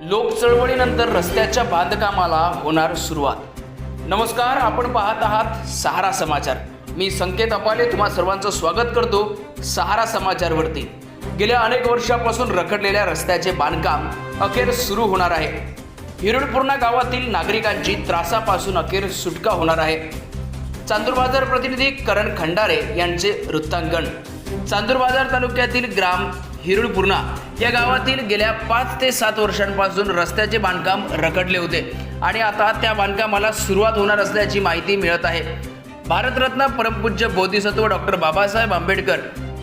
लोक चळवळीनंतर रस्त्याच्या बांधकामाला होणार सुरुवात. नमस्कार आपण पाहत आहात सहारा समाचार. मी संकेत अपाले तुम्हा सर्वांचं स्वागत करतो सहारा समाचारवरती. गेल्या अनेक वर्षापासून रखडलेल्या रस्त्याचे बांधकाम अखेर सुरू होणार आहे. हिरडपूर्णा गावातील नागरिकांची त्रासापासून अखेर सुटका होणार आहे. चांदूरबाजार प्रतिनिधी करण खंडारे यांचे वृत्तांकन. चांदूरबाजार तालुक्यातील ग्राम हिरुळपूर्णा या गावातील गेल्या पाच ते सात वर्षांपासून रस्त्याचे बांधकाम रखडले होते. आणि आता त्या बांधकामाला सुरुवात होणार असल्याची माहिती मिळत आहे. भारतरत्न परमपूज्य बोधिसत्व डॉक्टर बाबासाहेब आंबेडकर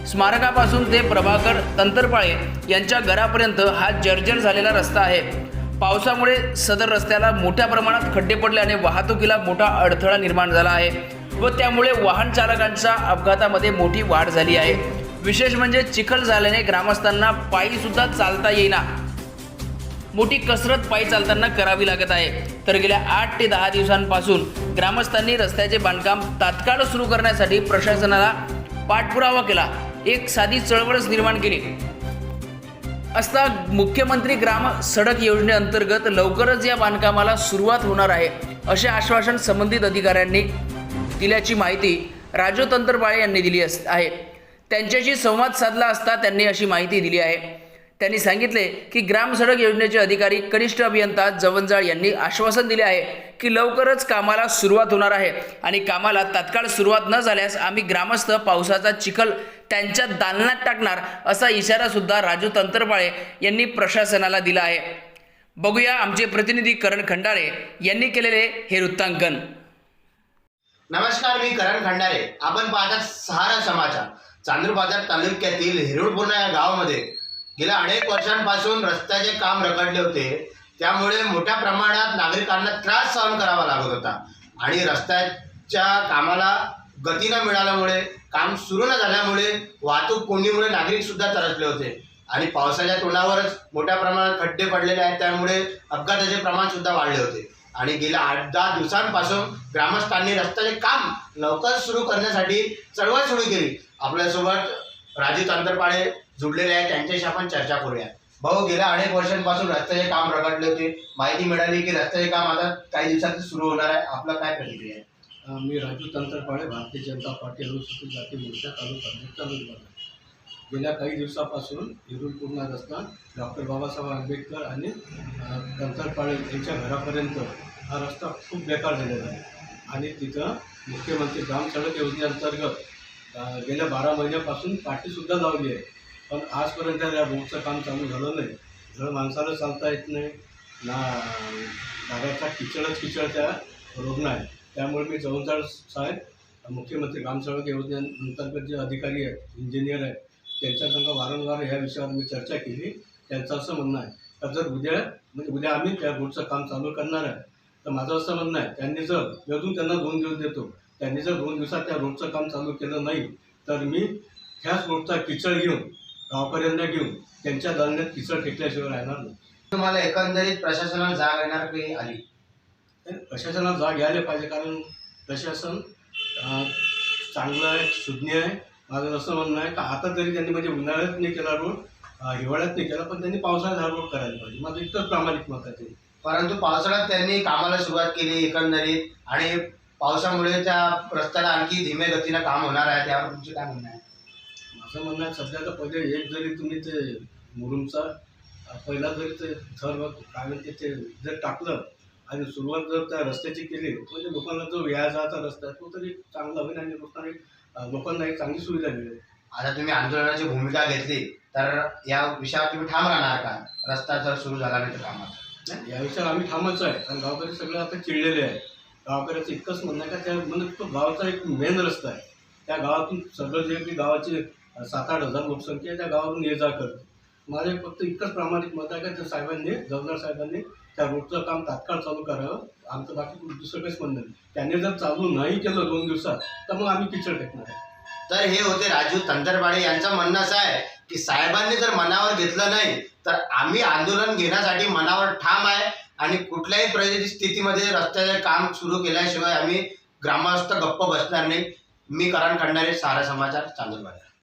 स्मारकापासून ते प्रभाकर तंतरपाळे यांच्या घरापर्यंत हा जर्जर झालेला रस्ता आहे. पावसामुळे सदर रस्त्याला मोठ्या प्रमाणात खड्डे पडल्याने वाहतुकीला मोठा अडथळा निर्माण झाला आहे व त्यामुळे वाहन चालकांच्या अपघातामध्ये मोठी वाढ झाली आहे. विशेष म्हणजे चिखल झाल्याने ग्रामस्थांना पायी सुद्धा चालता येईना. मोठी कसरत पायी चालताना करावी लागत आहे. तर गेल्या आठ ते दहा दिवसांपासून ग्रामस्थांनी रस्त्याचे बांधकाम तात्काळ सुरू करण्यासाठी प्रशासनाला पाठपुरावा केला. एक साधी चळवळच निर्माण केली. असता मुख्यमंत्री ग्राम सडक योजनेअंतर्गत लवकरच या बांधकामाला सुरुवात होणार आहे असे आश्वासन संबंधित अधिकाऱ्यांनी दिल्याची माहिती राजू तंत्रपाळे यांनी दिली अस आहे. त्यांच्याशी संवाद साधला असता त्यांनी अशी माहिती दिली आहे. त्यांनी सांगितले की ग्राम सडक योजनेचे अधिकारी कनिष्ठ अभियंता जवंजाळ यांनी आश्वासन दिले आहे की लवकरच कामाला सुरुवात होणार आहे आणि कामाला तात्काळ सुरुवात न झाल्यास आम्ही ग्रामस्थ पावसाचा चिखल त्यांच्या दालनात टाकणार असा इशारा सुद्धा राजू तंत्रपाळे यांनी प्रशासनाला दिला आहे. बघूया आमचे प्रतिनिधी करण खंडारे यांनी केलेले हे वृत्तांकन. नमस्कार मी करण खंडारे. आपण पाहतात सहारा समाचार. चांदूरबाजार तालुक्यातील हिरोडपुर्णा या गावामध्ये गेल्या अनेक वर्षांपासून रस्त्याचे काम रखडले होते. त्यामुळे मोठ्या प्रमाणात नागरिकांना त्रास सहन करावा लागत होता. आणि रस्त्याच्या कामाला गती न मिळाल्यामुळे काम सुरू न झाल्यामुळे वाहतूक कोंडीमुळे नागरिक सुद्धा होते. आणि पावसाच्या तोंडावरच मोठ्या प्रमाणात खड्डे पडलेले आहेत. त्यामुळे अपघाताचे प्रमाण सुद्धा वाढले होते. आणि गेल्या आठ दहा दिवसांपासून ग्रामस्थांनी रस्त्याचे काम लवकर सुरू करण्यासाठी चळवळ सुरू केली. आपल्यासोबत राजू तंत्रपाळे जुडलेले आहेत. त्यांच्याशी आपण चर्चा करूया. भाऊ गेल्या अनेक वर्षांपासून रस्त्याचे काम रगडले होते. माहिती मिळाली की रस्त्याचे काम आता काही दिवसात सुरू होणार आहे. आपलं काय प्रतिक्रिया आहे? मी राजू तंत्रपाळे भारतीय जनता पार्टी अनुसूचित जाती मोर्चा तालुका अध्यक्ष तालुका गेल्या काही दिवसापासून हिरुलपूर्णा रस्ता डॉक्टर बाबासाहेब आंबेडकर आणि तंत्रपाळे यांच्या घरापर्यंत हा रस्ता खूप बेकार झालेला आहे. आणि तिथं मुख्यमंत्री ग्राम सडक योजनेअंतर्गत गेल्या बारा महिन्यापासून पाठीसुद्धा लावली आहे. पण आजपर्यंत या रोडचं काम चालू झालं नाही. जर माणसाला चालता येत नाही ना गाड्याचा किचडच किचड त्या रुग्ण आहे त्यामुळे मी जवळजवळ साहेब मुख्यमंत्री ग्रामसेवक योजनेअंतर्गत जे अधिकारी आहेत इंजिनियर आहेत त्यांच्यासंग वारंवार ह्या विषयावर मी चर्चा केली. त्यांचं असं म्हणणं आहे का जर उद्या म्हणजे उद्या आम्ही त्या रोडचं काम चालू करणार आहे तर माझं असं म्हणणं आहे त्यांनी जर अजून त्यांना दोन दिवस देतो त्यांनी जर दोन दिवसात त्या रोडचं काम चालू केलं नाही तर मी ह्याच रोडचा किचड घेऊन गावकऱ्यांना घेऊन त्यांच्या दळण्यात किचड टेकल्याशिवाय राहणार नाही. तुम्हाला एकंदरीत प्रशासनाला जाग येणार काही आली? प्रशासनाला जाग घ्यायला पाहिजे कारण प्रशासन चांगलं आहे सुज्ञ आहे. माझं असं म्हणणं आहे का आता तरी त्यांनी म्हणजे उन्हाळ्यात नाही केला रोड हिवाळ्यात नाही केला पण त्यांनी पावसाळ्यात हा रोड करायला पाहिजे. माझं इतकंच प्रामाणिक मत आहे ते. परंतु पावसाळ्यात त्यांनी कामाला सुरुवात केली एकंदरीत आणि पावसामुळे त्या रस्त्याला आणखी धीमे गतीनं काम होणार आहे त्यावर तुमचे काय म्हणणं आहे? माझं म्हणणं आहे सध्या तर पहिले एक जरी तुम्ही ते मुरुमचा पहिला जरी ते थर काय म्हणते ते जर टाकलं आणि सुरुवात जर त्या रस्त्याची केली म्हणजे लोकांना जो या जायचा रस्ता आहे तो तरी चांगला होईल आणि लोकांना लोकांना एक चांगली सुविधा मिळेल. आता तुम्ही आंदोलनाची भूमिका घेतली तर या विषयावर तुम्ही ठाम राहणार का? रस्ता जर सुरू झाला नाही तर कामाचा? नाही, या विषयावर आम्ही ठामच आहे कारण गावकरी सगळे आता चिडलेले आहे गावकऱ्याचं इतकंच म्हणणं का त्या म्हणजे तो गावाचा एक मेन रस्ता आहे. त्या गावातून सगळं जे की गावाचे सात आठ हजार लोकसंख्या आहे त्या गावातून ये जा करते. माझे फक्त इतकंच प्रामाणिक मत आहे का त्या साहेबांनी जवळदार साहेबांनी त्या रोडचं काम तात्काळ चालू करावं. आमचं बाकी दुसरं काहीच म्हणणं नाही. त्यांनी जर चालू नाही केलं दोन दिवसात तर मग आम्ही किचड टेकणार आहे. तर हे होते राजू तंतरबाडे यांचं म्हणणं असं आहे की साहेबांनी जर मनावर घेतलं नाही तर आम्ही आंदोलन घेण्यासाठी मनावर ठाम आहे. आणि कुठल्याही परिस्थितीमध्ये रस्त्याचे काम सुरू केल्याशिवाय आम्ही ग्रामस्थ गप्प बसणार नाही. मी करण खंडारे सारा समाचार चांदूर बाजार